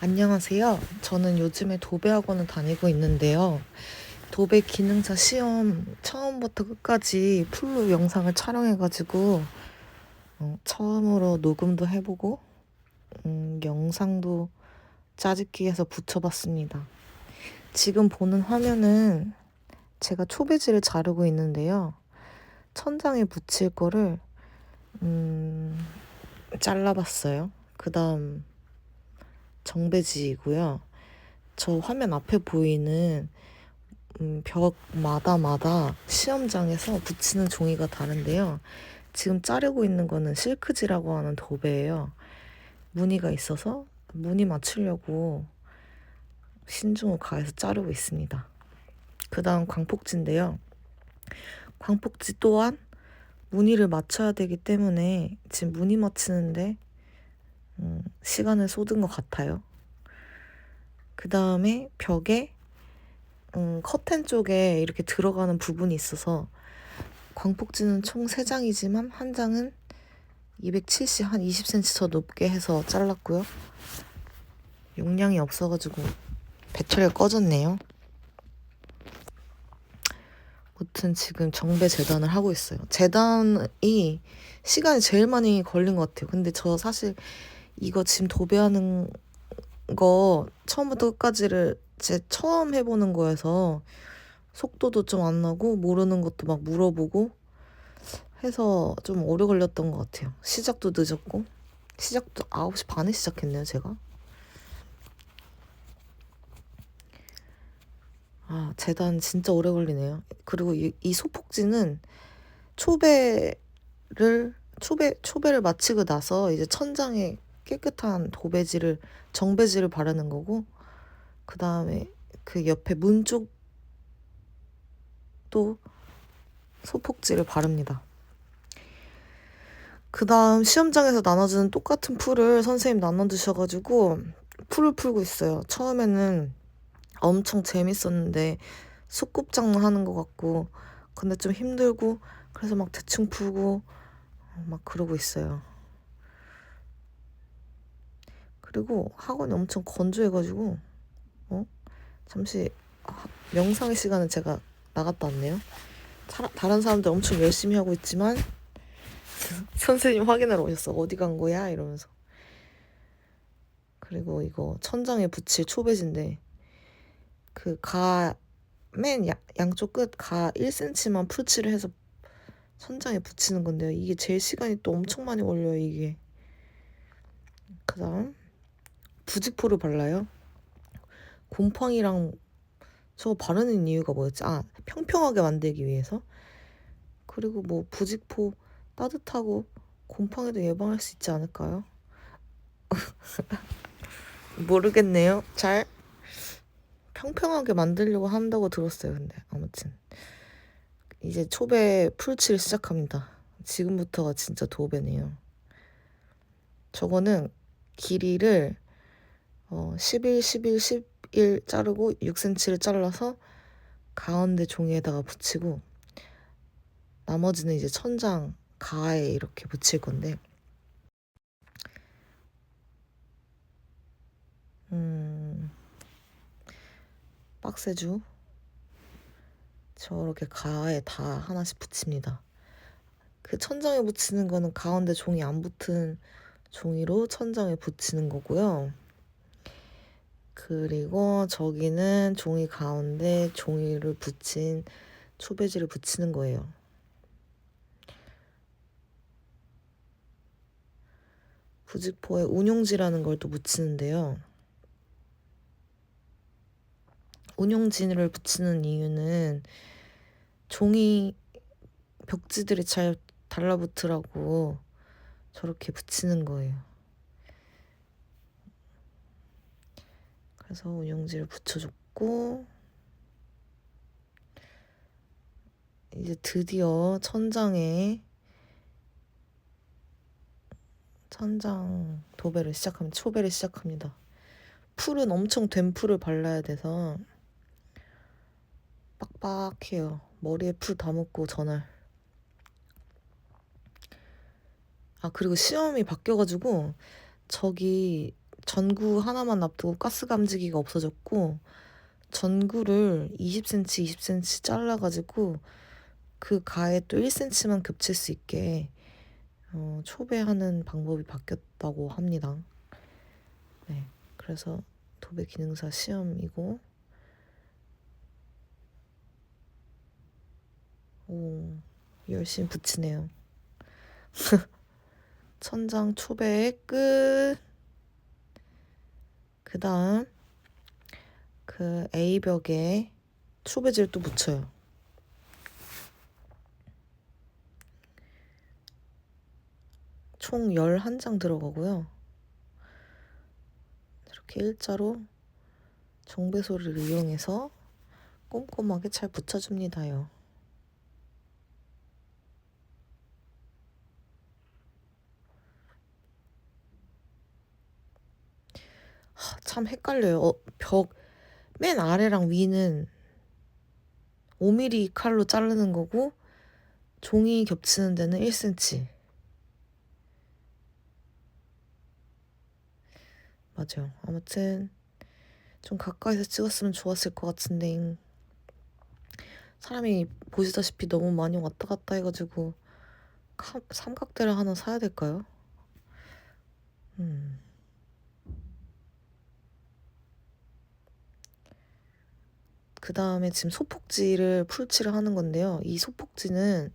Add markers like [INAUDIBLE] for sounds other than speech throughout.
안녕하세요. 저는 요즘에 도배 학원을 다니고 있는데요. 도배 기능사 시험 처음부터 끝까지 풀로 영상을 촬영해가지고 어, 처음으로 녹음도 해보고 음, 영상도 짜집기 해서 붙여봤습니다. 지금 보는 화면은 제가 초배지를 자르고 있는데요. 천장에 붙일 거를 음, 잘라봤어요. 그 다음 정배지이고요. 저 화면 앞에 보이는 음, 벽마다마다 시험장에서 붙이는 종이가 다른데요. 지금 자르고 있는 거는 실크지라고 하는 도배예요. 무늬가 있어서 무늬 맞추려고 신중을 가해서 자르고 있습니다. 그 다음 광폭지인데요. 광폭지 또한 무늬를 맞춰야 되기 때문에 지금 무늬 맞추는데 음, 시간을 쏟은 것 같아요. 그 다음에 벽에 음, 커튼 쪽에 이렇게 들어가는 부분이 있어서 광폭지는 총 3장이지만 한 장은 270, 한 20cm 더 높게 해서 잘랐고요. 용량이 없어가지고 배터리가 꺼졌네요. 아무튼 지금 정배 재단을 하고 있어요. 재단이 시간이 제일 많이 걸린 것 같아요. 근데 저 사실 이거 지금 도배하는 거 처음부터 끝까지를 제 처음 해보는 거여서 속도도 좀 안 나고 모르는 것도 막 물어보고 해서 좀 오래 걸렸던 것 같아요. 시작도 늦었고 시작도 9시 반에 시작했네요, 제가. 아, 재단 진짜 오래 걸리네요. 그리고 이, 이 소폭지는 초배를 초배 초배를 마치고 나서 이제 천장에 깨끗한 도배지를 정배지를 바르는 거고 그 다음에 그 옆에 문 쪽도 소폭지를 바릅니다. 그 다음 시험장에서 나눠주는 똑같은 풀을 선생님 나눠주셔가지고 풀을 풀고 있어요. 처음에는 엄청 재밌었는데 소꿉장난 하는 것 같고 근데 좀 힘들고 그래서 막 대충 풀고 막 그러고 있어요. 그리고 학원이 엄청 건조해가지고 어 잠시 아, 명상의 시간은 제가 나갔다 왔네요. 사, 다른 사람들 엄청 열심히 하고 있지만 [LAUGHS] 선생님 확인하러 오셨어. 어디 간 거야? 이러면서. 그리고 이거 천장에 붙일 초배지인데 그 가 맨 양쪽 끝 가 1cm만 풀칠을 해서 천장에 붙이는 건데요. 이게 제일 시간이 또 엄청 많이 걸려요, 이게. 그 다음 부직포를 발라요. 곰팡이랑 저거 바르는 이유가 뭐였지? 아, 평평하게 만들기 위해서. 그리고 뭐 부직포 따뜻하고 곰팡이도 예방할 수 있지 않을까요? [LAUGHS] 모르겠네요. 잘 평평하게 만들려고 한다고 들었어요. 근데 아무튼 이제 초배 풀칠 시작합니다. 지금부터가 진짜 도배네요. 저거는 길이를 어, 11, 11, 11 자르고 6cm를 잘라서 가운데 종이에다가 붙이고 나머지는 이제 천장 가에 이렇게 붙일 건데 음 빡세죠? 저렇게 가에 다 하나씩 붙입니다. 그 천장에 붙이는 거는 가운데 종이 안 붙은 종이로 천장에 붙이는 거고요. 그리고 저기는 종이 가운데 종이를 붙인 초배지를 붙이는 거예요. 부직포에 운용지라는 걸 또 붙이는데요. 운용지를 붙이는 이유는 종이 벽지들이 잘 달라붙으라고 저렇게 붙이는 거예요. 그래서 운용지를 붙여줬고 이제 드디어 천장에 천장 도배를 시작합니다. 초배를 시작합니다. 풀은 엄청 된 풀을 발라야 돼서 빡빡해요. 머리에 풀 다 묻고 전날. 아 그리고 시험이 바뀌어가지고 저기 전구 하나만 놔두고 가스 감지기가 없어졌고 전구를 20cm, 20cm 잘라가지고 그 가에 또 1cm만 겹칠 수 있게 어, 초배하는 방법이 바뀌었다고 합니다. 네, 그래서 도배 기능사 시험이고 오, 열심히 붙이네요. [LAUGHS] 천장 초배 끝. 그 다음 그 A벽에 초배지를 또 붙여요. 총 11장 들어가고요. 이렇게 일자로 정배소를 이용해서 꼼꼼하게 잘 붙여줍니다요. 하, 참 헷갈려요. 어, 벽 맨 아래랑 위는 5mm 칼로 자르는 거고 종이 겹치는 데는 1cm. 맞아요. 아무튼 좀 가까이서 찍었으면 좋았을 것 같은데 사람이 보시다시피 너무 많이 왔다 갔다 해가지고 카, 삼각대를 하나 사야 될까요? 음. 그 다음에 지금 소폭지를 풀칠을 하는 건데요. 이 소폭지는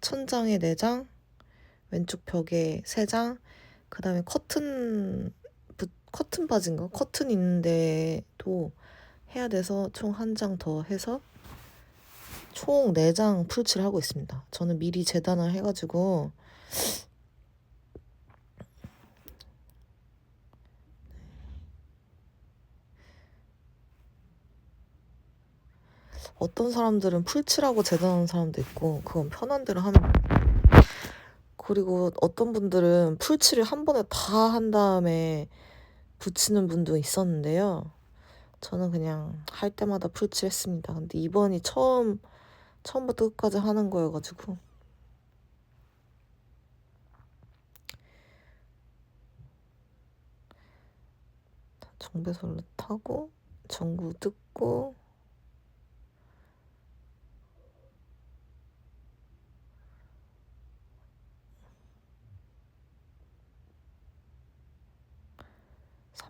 천장에 4장, 왼쪽 벽에 3장, 그 다음에 커튼, 부, 커튼 바지인가? 커튼 있는데도 해야 돼서 총 한 장 더 해서 총 4장 풀칠을 하고 있습니다. 저는 미리 재단을 해가지고 어떤 사람들은 풀칠하고 재단하는 사람도 있고 그건 편한 대로 하면 그리고 어떤 분들은 풀칠을 한 번에 다 한 다음에 붙이는 분도 있었는데요. 저는 그냥 할 때마다 풀칠했습니다. 근데 이번이 처음 처음부터 끝까지 하는 거여가지고 정배솔로 타고 전구 뜯고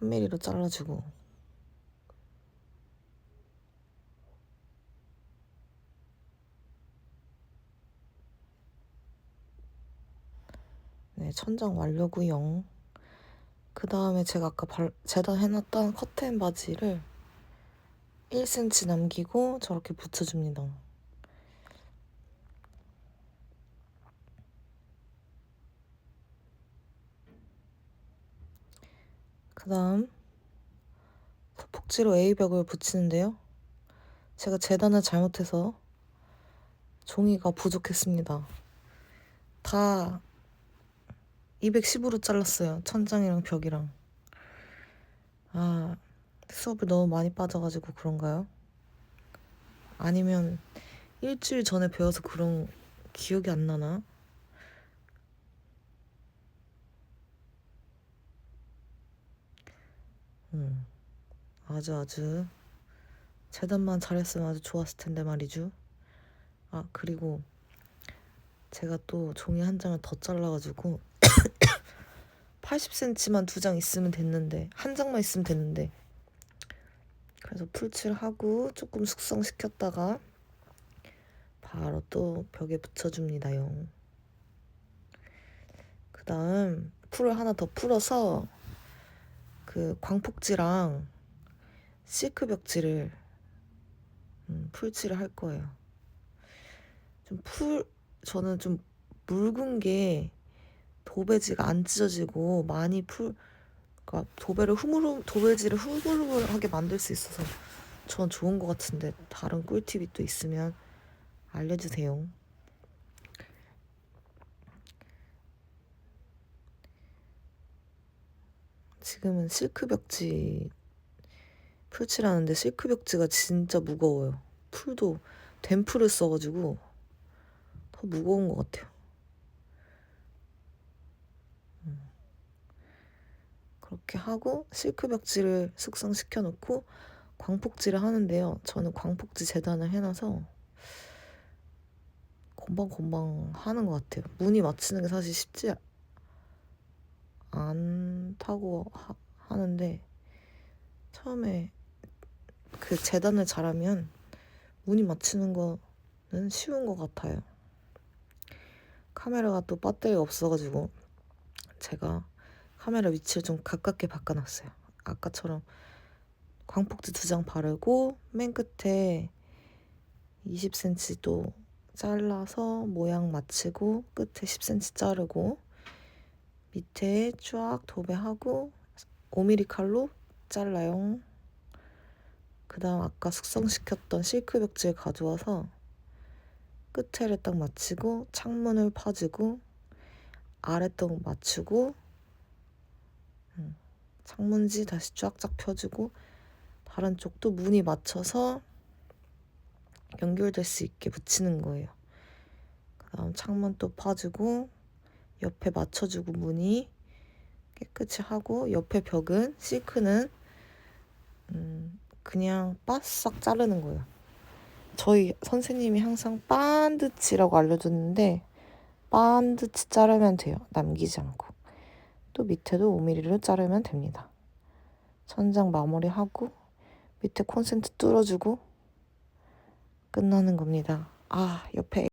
3mm로 잘라주고 네, 천장 완료구용. 그 다음에 제가 아까 발, 재단해놨던 커튼 바지를 1cm 남기고 저렇게 붙여줍니다. 그 다음 소폭지로 A벽을 붙이는데요. 제가 재단을 잘못해서 종이가 부족했습니다. 다 210으로 잘랐어요. 천장이랑 벽이랑. 아, 수업을 너무 많이 빠져가지고 그런가요? 아니면 일주일 전에 배워서 그런 기억이 안 나나? 음, 아주 아주 재단만 잘했으면 아주 좋았을 텐데 말이죠. 아, 그리고 제가 또 종이 한 장을 더 잘라가지고 [COUGHS] 80cm만 두 장 있으면 됐는데 한 장만 있으면 됐는데 그래서 풀칠하고 조금 숙성시켰다가 바로 또 벽에 붙여줍니다요. 그 다음 풀을 하나 더 풀어서 그 광폭지랑 시크 벽지를 음, 풀칠을 할 거예요. 좀 풀, 저는 좀 묽은 게 도배지가 안 찢어지고 많이 풀, 그러니까 도배를 흐물흐, 도배지를 흐물흐물하게 만들 수 있어서 전 좋은 것 같은데 다른 꿀팁이 또 있으면 알려주세요. 지금은 실크 벽지 풀칠하는데 실크 벽지가 진짜 무거워요. 풀도 된 풀을 써가지고 더 무거운 것 같아요. 그렇게 하고 실크 벽지를 숙성시켜 놓고 광폭지를 하는데요. 저는 광폭지 재단을 해놔서 금방금방 하는 것 같아요. 무늬 맞추는 게 사실 쉽지 않 다고 하, 하는데 처음에 그 재단을 잘하면 무늬 맞추는 거는 쉬운 것 같아요. 카메라가 또 배터리가 없어가지고 제가 카메라 위치를 좀 가깝게 바꿔놨어요. 아까처럼 광폭지 두 장 바르고 맨 끝에 20cm 도 잘라서 모양 맞추고 끝에 10cm 자르고 밑에 쫙 도배하고 5mm 칼로 잘라요. 그 다음 아까 숙성시켰던 실크 벽지를 가져와서 끝에를 딱 맞추고 창문을 파주고 아래떡 맞추고 음, 창문지 다시 쫙쫙 펴주고 다른 쪽도 무늬 맞춰서 연결될 수 있게 붙이는 거예요. 그 다음 창문 또 파주고 옆에 맞춰주고 무늬 깨끗이 하고 옆에 벽은 시크는 음, 그냥 바싹 자르는 거예요. 저희 선생님이 항상 반드치라고 알려줬는데 반드치 자르면 돼요. 남기지 않고. 또 밑에도 5mm로 자르면 됩니다. 천장 마무리하고 밑에 콘센트 뚫어주고 끝나는 겁니다. 아 옆에